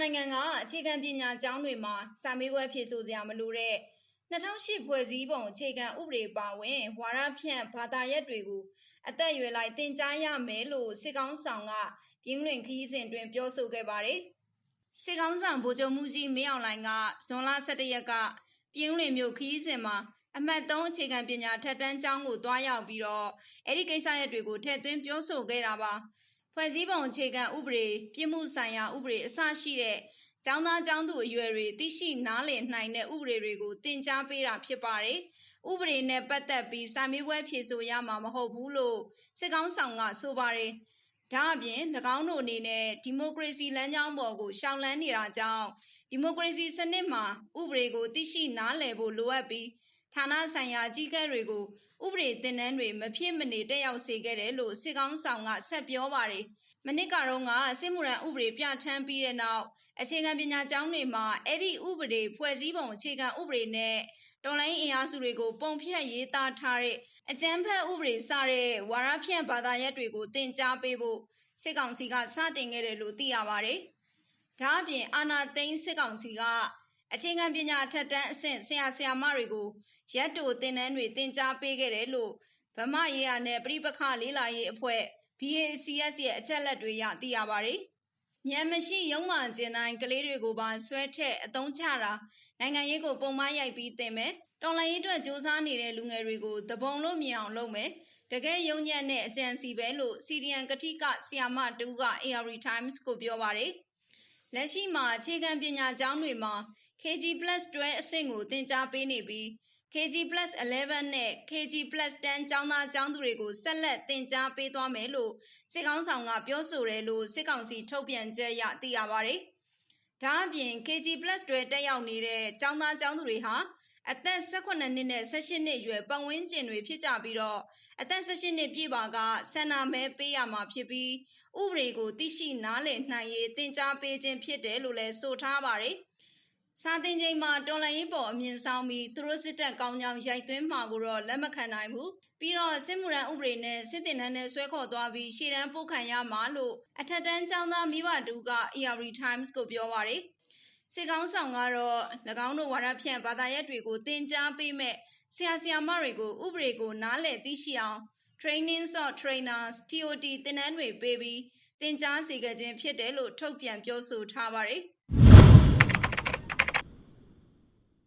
နိုင်ငံကအခြေခံပညာကျောင်းတွေမှာစာမေးပွဲဖြေဆိုစရာမလိုတဲ့2008ဖွဲ့စည်းပုံအခြေခံဥပဒေပါဝင်ဝါရဖြန့်ဘာသာရပ်တွေကိုအသက်အရွယ်လိုက်သင်ကြားရမယ်လို့စစ်ကောင်းဆောင်ကပြင်းလွင်ခရီးစဉ်တွင်ပြောဆိုခဲ့ပါတယ်။စစ်ကောင်းဆောင်ဗိုလ်ချုပ်မှုကြီးမင်းအောင်လှိုင်ကဇွန်လ17ရက်ကပြင်းလွင်မြို့ခရီးစဉ်မှာအမှတ်3အခြေခံပညာထက်တန်းကျောင်းကိုတွားရောက်ပြီးတော့အဲ့ဒီကိစ္စရပ်တွေကိုထည့်သွင်းပြောဆိုခဲ့တာပါ။ ဖွဲ့စည်းပုံအခြေခံဥပဒေပြစ်မှုဆိုင်ရာဥပဒေအစရှိတဲ့ကျောင်းသားကျောင်းသူအရွယ်တွေသိရှိနားလည်နိုင်တဲ့ဥပဒေတွေကိုသင်ကြားပေးတာဖြစ်ပါတယ်။ဥပဒေနဲ့ပတ်သက်ပြီးစာမေးပွဲဖြေဆိုရမှာမဟုတ်ဘူးလို့စစ်ကောင်းဆောင်ကဆိုပါတယ်။ဒါအပြင်၎င်းတို့အနေနဲ့ဒီမိုကရေစီလမ်းကြောင်းပေါ်ကိုရှောင်လန်းနေတာကြောင့်ဒီမိုကရေစီစနစ်မှာဥပဒေကိုသိရှိနားလည်ဖို့လိုအပ်ပြီး ဌာနဆိုင်ရာအကြီးအကဲတွေကိုဥပဒေသင်တန်းတွေမဖြစ်မနေတက်ရောက်စေခဲ့တယ်လို့စစ်ကောင်းဆောင်ကဆက်ပြောပါတယ်။မနစ်ကတော့ကစစ်မှုရန်ဥပဒေပြဋ္ဌာန်းပြီးတဲ့နောက်အခြေခံပညာကျောင်းတွေမှာအဲ့ဒီဥပဒေဖွဲ့စည်းပုံအခြေခံဥပဒေနဲ့တော်လိုင်းအင်အားစုတွေကိုပုံဖြတ်ရေးသားထားတဲ့အကြမ်းဖက်ဥပဒေစတဲ့ဝါရဖြန့်ဘာသာရပ်တွေကိုသင်ကြားပေးဖို့စစ်ကောင်စီကစတင်ခဲ့တယ်လို့သိရပါတယ်။ဒါအပြင်အာနာသိန်းစစ်ကောင်စီက အခြေခံပညာထက်တန်းအဆင့်ဆရာဆရာမတွေကိုရက်တိုသင်တန်းတွေသင်ကြားပေးခဲ့တယ်လို့ဗမာရေးရနဲ့ပြိပခလေးလာရေးအဖွဲ့ BACS ရဲ့အချက်လက်တွေရသိရပါတယ်။ညံမရှိရုံမှကျင်တိုင်းကလေးတွေကိုပါဆွဲထက်အတုံးချတာနိုင်ငံရေးကိုပုံမရိုက်ပြီးတင်မယ်။တော်လိုင်းရေးအတွက်စ조사နေတဲ့လူငယ်တွေကိုတပုံလို့မြင်အောင်လုပ်မယ်။တကယ်ယုံညံ့တဲ့အကြံစီပဲလို့ CDN ကတိကဆီယာမတူက AR Times ကိုပြောပါတယ်။လက်ရှိမှာအခြေခံပညာကျောင်းတွေမှာ KG+12 အဆင့်ကိုသင်ကြားပေးနေပြီး KG+11 နဲ့ KG+10 ကျောင်းသားကျောင်းသူတွေကိုဆက်လက်သင်ကြားပေးသွားမယ်လို့စစ်ကောင်ဆောင်ကပြောဆိုတယ်လို့စစ်ကောင်စီထုတ်ပြန်ချက်ရသိရပါတယ်။ဒါအပြင် KG+12 တက်ရောက်နေတဲ့ကျောင်းသားကျောင်းသူတွေဟာအသက်18နှစ်နဲ့18နှစ်ရွယ်ပတ်ဝန်းကျင်တွေဖြစ်ကြပြီးတော့အသက်18နှစ်ပြည့်ပါကဆန္ဒမဲပေးရမှာဖြစ်ပြီးဥပဒေကိုသိရှိနားလည်နိုင်ရေးသင်ကြားပေးခြင်းဖြစ်တယ်လို့လည်းဆိုထားပါတယ်။ စာတင်ချိန်မှာတော်လန်ရေးပေါ်အမြင့်ဆောင်ပြီးသူတို့စစ်တပ်ကောင်းကြောင်ရိုက်သွင်းမှာကိုတော့လက်မခံနိုင်ဘူးပြီးတော့စစ်မှုရန်ဥပဒေနဲ့စစ်တင်တန်းနဲ့ဆွဲခေါ်သွားပြီးရှေ့တန်းပို့ခံရမှာလို့အထက်တန်းကျောင်းသားမိဘတူက ERD Times ကိုပြောပါတယ်စစ်ကောင်းဆောင်ကတော့၎င်းတို့ဝါဒဖြန့်ဘာသာရပ်တွေကိုသင်ကြားပေးမဲ့ဆရာဆရာမတွေကိုဥပဒေကိုနားလည်သိရှိအောင် Training of Trainers TOT သင်တန်းတွေပေးပြီးသင်ကြားစေခဲ့ခြင်းဖြစ်တယ်လို့ထုတ်ပြန်ပြောဆိုထားပါတယ်။